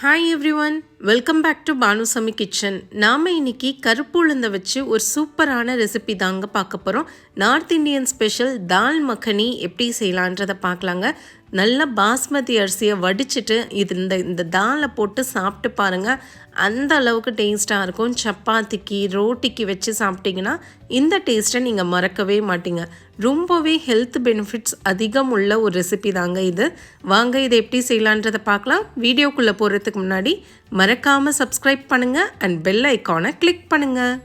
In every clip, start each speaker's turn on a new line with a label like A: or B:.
A: Hi everyone, welcome back to Bhanusamy kitchen நாம் இன்னைக்கு கருப்பு உளுந்தை வச்சு ஒரு சூப்பரான ரெசிபி தாங்க பார்க்க போகிறோம் north Indian special dal makhani எப்படி செய்யலான்றதை பார்க்கலாங்க. நல்லா பாஸ்மதி அரிசியை வடிச்சிட்டு இது இந்த இந்த தாலை போட்டு சாப்பிட்டு பாருங்கள் அந்த அளவுக்கு டேஸ்ட்டாக இருக்கும். சப்பாத்திக்கு ரோட்டிக்கு வச்சு சாப்பிட்டிங்கன்னா இந்த டேஸ்ட்டை நீங்கள் மறக்கவே மாட்டீங்க. ரொம்பவே ஹெல்த் பெனிஃபிட்ஸ் அதிகம் உள்ள ஒரு ரெசிபி தாங்க இது. வாங்க இதை எப்படி செய்யலான்றதை பார்க்கலாம். வீடியோக்குள்ளே போகிறதுக்கு முன்னாடி மறக்காமல் சப்ஸ்கிரைப் பண்ணுங்கள் அண்ட் பெல் ஐக்கானை கிளிக் பண்ணுங்கள்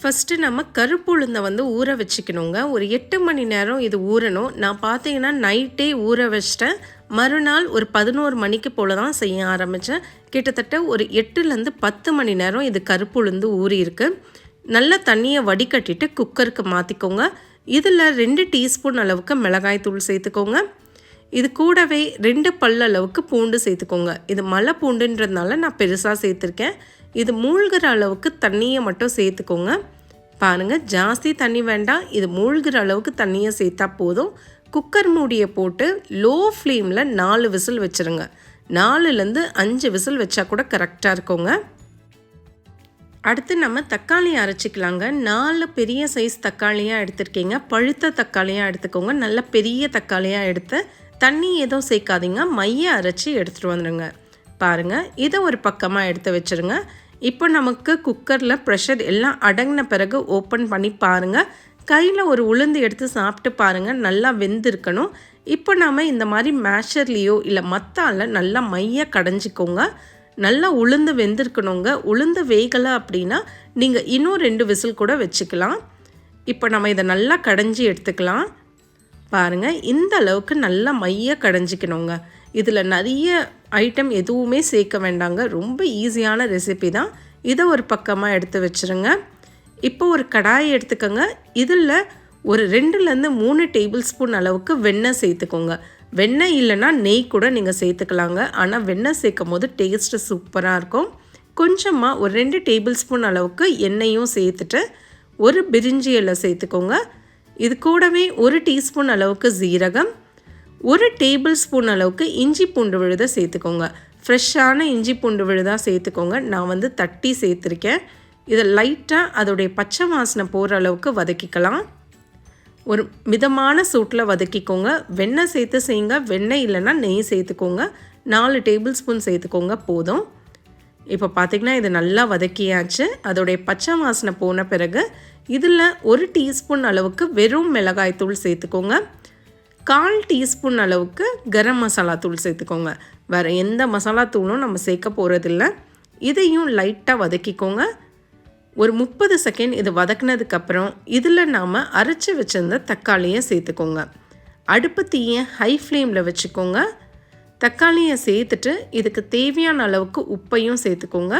A: ஃபஸ்ட்டு நம்ம கருப்பு உளுந்தை வந்து ஊற வச்சுக்கணுங்க. ஒரு எட்டு மணி நேரம் இது ஊறணும். நான் பார்த்தீங்கன்னா நைட்டே ஊற வச்சிட்டேன். மறுநாள் ஒரு பதினோரு மணிக்கு போல் தான் செய்ய ஆரம்பித்தேன் கிட்டத்தட்ட ஒரு எட்டுலேருந்து பத்து மணி நேரம் இது கருப்பு உளுந்து ஊறியிருக்கு நல்ல தண்ணியை வடிகட்டிட்டு குக்கருக்கு மாற்றிக்கோங்க இதில் ரெண்டு டீஸ்பூன் அளவுக்கு மிளகாய் தூள் சேர்த்துக்கோங்க. இது கூடவே ரெண்டு பல்லளவுக்கு பூண்டு சேர்த்துக்கோங்க. இது மலை பூண்டுன்றதுனால நான் பெருசாக சேர்த்துருக்கேன். இது மூழ்கிற அளவுக்கு தண்ணியை மட்டும் சேர்த்துக்கோங்க. பாருங்கள் ஜாஸ்தி தண்ணி வேண்டாம். இது மூழ்கிற அளவுக்கு தண்ணியை சேர்த்தா போதும். குக்கர் மூடியை போட்டு லோ ஃப்ளேமில் நாலு விசில் வச்சுருங்க. நாலுலேருந்து அஞ்சு விசில் வச்சா கூட கரெக்டாக இருக்குங்க. அடுத்து நம்ம தக்காளி அரைச்சிக்கலாங்க. நாலு பெரிய சைஸ் தக்காளியாக எடுத்துருக்கீங்க. பழுத்த தக்காளியாக எடுத்துக்கோங்க. நல்ல பெரிய தக்காளியாக எடுத்து தண்ணி எதுவும் சேர்க்காதீங்க. மைய அரைச்சி எடுத்துகிட்டு வந்துடுங்க பாருங்கள் இதை ஒரு பக்கமாக எடுத்து வச்சுருங்க. இப்போ நமக்கு குக்கரில் ப்ரெஷர் எல்லாம் அடங்கின பிறகு ஓப்பன் பண்ணி பாருங்கள் கையில் ஒரு உளுந்து எடுத்து சாப்பிட்டு பாருங்கள் நல்லா வெந்திருக்கணும். இப்போ நாம் இந்த மாதிரி மேஷர்லேயோ இல்லை மத்தால நல்லா மைய கடைஞ்சிக்கோங்க. நல்லா உளுந்து வெந்திருக்கணுங்க. உளுந்து வேகலை அப்படின்னா நீங்கள் இன்னும் ரெண்டு விசில் கூட வச்சுக்கலாம். இப்போ நம்ம இதை நல்லா கடைஞ்சி எடுத்துக்கலாம். பாருங்கள் இந்த அளவுக்கு நல்லா மைய கடைஞ்சிக்கணுங்க. இதில் நிறைய ஐட்டம் எதுவுமே சேர்க்க வேண்டாங்க. ரொம்ப ஈஸியான ரெசிபி தான். இதை ஒரு பக்கமாக எடுத்து வச்சுருங்க. இப்போ ஒரு கடாயை எடுத்துக்கோங்க. இதில் ஒரு ரெண்டுலேருந்து மூணு டேபிள் ஸ்பூன் அளவுக்கு வெண்ணெய் சேர்த்துக்கோங்க. வெண்ணெய் இல்லைன்னா நெய் கூட நீங்கள் சேர்த்துக்கலாங்க. ஆனால் வெண்ணெய் சேர்க்கும் போது டேஸ்ட்டு சூப்பராக இருக்கும். கொஞ்சமாக ஒரு ரெண்டு டேபிள் ஸ்பூன் அளவுக்கு எண்ணெயும் சேர்த்துட்டு ஒரு பிரிஞ்சி இலை சேர்த்துக்கோங்க. இது கூடவே ஒரு டீஸ்பூன் அளவுக்கு ஜீரகம் ஒரு டேபிள் ஸ்பூன் அளவுக்கு இஞ்சி பூண்டு விழுதை சேர்த்துக்கோங்க. ஃப்ரெஷ்ஷான இஞ்சி பூண்டு விழுதாக சேர்த்துக்கோங்க. நான் வந்து தட்டி சேர்த்துருக்கேன். இதை லைட்டாக அதோடைய பச்சை வாசனை போகிற அளவுக்கு வதக்கிக்கலாம். ஒரு மிதமான சூட்டில் வதக்கிக்கோங்க. வெண்ணெய் சேர்த்து செய்யுங்க. வெண்ணெய் இல்லைன்னா நெய் சேர்த்துக்கோங்க. நாலு டேபிள் ஸ்பூன் சேர்த்துக்கோங்க. போதும். இப்போ பார்த்திங்கன்னா இது நல்லா வதக்கியாச்சு. அதோடைய பச்சை வாசனை போன பிறகு இதில் ஒரு டீஸ்பூன் அளவுக்கு வெறும் மிளகாய் தூள் சேர்த்துக்கோங்க. கால் டீஸ்பூன் அளவுக்கு கரம் மசாலா தூள் சேர்த்துக்கோங்க. வேறு எந்த மசாலா தூளும் நம்ம சேர்க்க போகிறதில்ல இதையும் லைட்டாக வதக்கிக்கோங்க. ஒரு முப்பது செகண்ட் இது வதக்குனதுக்கப்புறம் இதில் நாம் அரைச்சி வச்சிருந்த தக்காளியை சேர்த்துக்கோங்க. அடுப்பு தீயை ஹை ஃப்ளேமில் வச்சுக்கோங்க. தக்காளியை சேர்த்துட்டு இதுக்கு தேவையான அளவுக்கு உப்பையும் சேர்த்துக்கோங்க.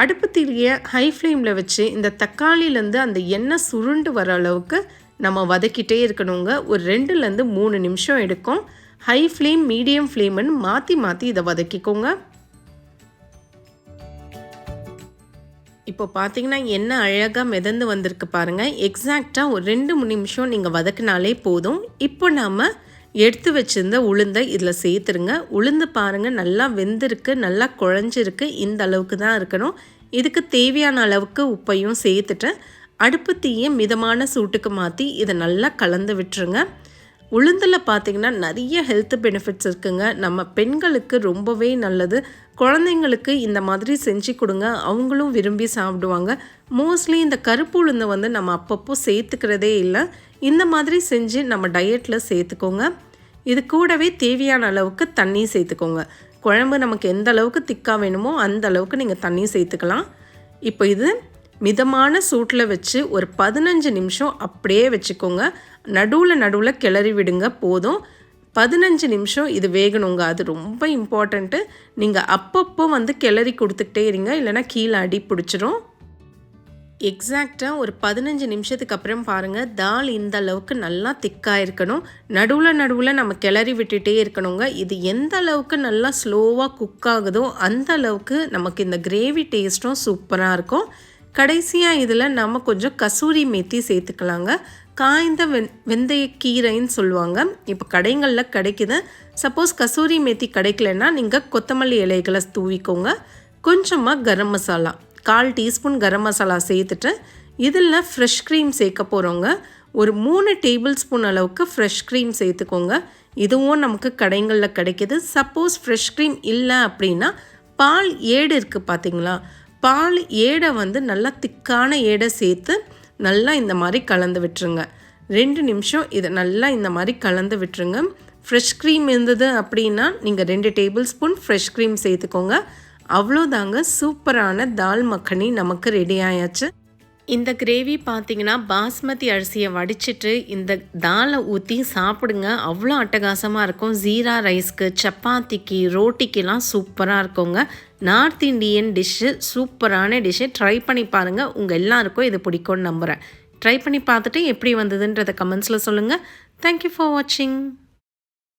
A: அடுப்பு தீயை ஹை ஃப்ளேமில் வச்சு இந்த தக்காளியிலேருந்து அந்த எண்ணெய் சுருண்டு வர அளவுக்கு நம்ம வதக்கிட்டே இருக்கணுங்க. ஒரு ரெண்டுலேருந்து மூணு நிமிஷம் எடுக்கும். ஹை ஃப்ளேம் மீடியம் ஃப்ளேம்னு மாற்றி மாற்றி இதை வதக்கிக்கோங்க. இப்போ பார்த்தீங்கன்னா என்ன அழகாக மிதந்து வந்திருக்கு பாருங்கள் எக்ஸாக்டாக ஒரு ரெண்டு மூணு நிமிஷம் நீங்கள் வதக்கினாலே போதும். இப்போ நாம் எடுத்து வச்சிருந்த உளுந்தை இதில் சேர்த்துருங்க. உளுந்து பாருங்கள் நல்லா வெந்திருக்கு நல்லா குழஞ்சிருக்கு. இந்த அளவுக்கு தான் இருக்கணும். இதுக்கு தேவையான அளவுக்கு உப்பையும் சேர்த்துட்டு அடுப்பு தீயை மிதமான சூட்டுக்கு மாற்றி இதை நல்லா கலந்து விட்டுருங்க. உளுந்தில் பார்த்திங்கன்னா நிறைய ஹெல்த் பெனிஃபிட்ஸ் இருக்குங்க. நம்ம பெண்களுக்கு ரொம்பவே நல்லது. குழந்தைங்களுக்கு இந்த மாதிரி செஞ்சு கொடுங்க. அவங்களும் விரும்பி சாப்பிடுவாங்க. மோஸ்ட்லி இந்த கருப்பு உளுந்தை வந்து நம்ம அப்பப்போ சேர்த்துக்கிறதே இல்லை. இந்த மாதிரி செஞ்சு நம்ம டயட்டில் சேர்த்துக்கோங்க. இது கூடவே தேவையான அளவுக்கு தண்ணி சேர்த்துக்கோங்க. குழம்பு நமக்கு எந்த அளவுக்கு திக்காக வேணுமோ அந்த அளவுக்கு நீங்கள் தண்ணி சேர்த்துக்கலாம். இப்போ இது மிதமான சூட்டில் வச்சு ஒரு பதினஞ்சு நிமிஷம் அப்படியே வச்சுக்கோங்க. நடுவில் நடுவில் கிளறி விடுங்க போதும். பதினஞ்சு நிமிஷம் இது வேகணுங்க. அது ரொம்ப இம்பார்ட்டண்ட்டு நீங்கள் அப்பப்போ வந்து கிளறி கொடுத்துக்கிட்டே இருங்க. இல்லைனா கீழே அடி பிடிச்சிரும். எக்ஸாக்டாக ஒரு பதினஞ்சு நிமிஷத்துக்கு அப்புறம் பாருங்கள் தால் இந்த அளவுக்கு நல்லா திக்காக இருக்கணும். நடுவில் நடுவில் நம்ம கிளறி விட்டுட்டே இருக்கணுங்க. இது எந்த அளவுக்கு நல்லா ஸ்லோவாக குக் ஆகுதோ அந்த அளவுக்கு நமக்கு இந்த கிரேவி டேஸ்ட்டும் சூப்பராக இருக்கும். கடைசியாக இதில் நம்ம கொஞ்சம் கசூரி மேத்தி சேர்த்துக்கலாங்க. காய்ந்த வெந் வெந்தய கீரைன்னு சொல்லுவாங்க. இப்போ கடைங்களில் கிடைக்குது. சப்போஸ் கசூரி மேத்தி கிடைக்கலன்னா நீங்கள் கொத்தமல்லி இலைகளை தூவிக்கோங்க. கொஞ்சமாக கரம் மசாலா கால் டீஸ்பூன் கரம் மசாலா சேர்த்துட்டு இதில் ஃப்ரெஷ் க்ரீம் சேர்க்க போகிறோங்க ஒரு மூணு டேபிள் ஸ்பூன் அளவுக்கு ஃப்ரெஷ் க்ரீம் சேர்த்துக்கோங்க. இதுவும் நமக்கு கடைங்களில் கிடைக்கிது. சப்போஸ் ஃப்ரெஷ் க்ரீம் இல்லை அப்படின்னா பால் ஏடு இருக்குது பார்த்தீங்களா பால் ஏடை வந்து நல்லா திக்கான ஏடை சேர்த்து நல்லா இந்த மாதிரி கலந்து விட்டுருங்க. ரெண்டு நிமிஷம் இதை நல்லா இந்த மாதிரி கலந்து விட்டுருங்க. ஃப்ரெஷ் க்ரீம் இருந்தது அப்படின்னா நீங்கள் ரெண்டு டேபிள் ஸ்பூன் ஃப்ரெஷ் க்ரீம் சேர்த்துக்கோங்க. அவ்வளோதாங்க சூப்பரான தால் மக்கனி நமக்கு ரெடி ஆயாச்சு. இந்த கிரேவி பார்த்தீங்கன்னா பாஸ்மதி அரிசியை வடிச்சிட்டு இந்த தாலை ஊற்றி சாப்பிடுங்க. அவ்வளோ அட்டகாசமாக இருக்கும். ஜீரா ரைஸ்க்கு சப்பாத்திக்கு ரோட்டிக்கெலாம் சூப்பராக இருக்குங்க. நார்த் இண்டியன் டிஷ்ஷு சூப்பரான டிஷ்ஷு ட்ரை பண்ணி பாருங்கள் உங்கள் எல்லாருக்கும் இது பிடிக்கும்னு நம்புகிறேன் ட்ரை பண்ணி பார்த்துட்டு எப்படி வந்ததுன்றதை கமெண்ட்ஸில் சொல்லுங்கள் தேங்க்யூ ஃபார் வாட்சிங்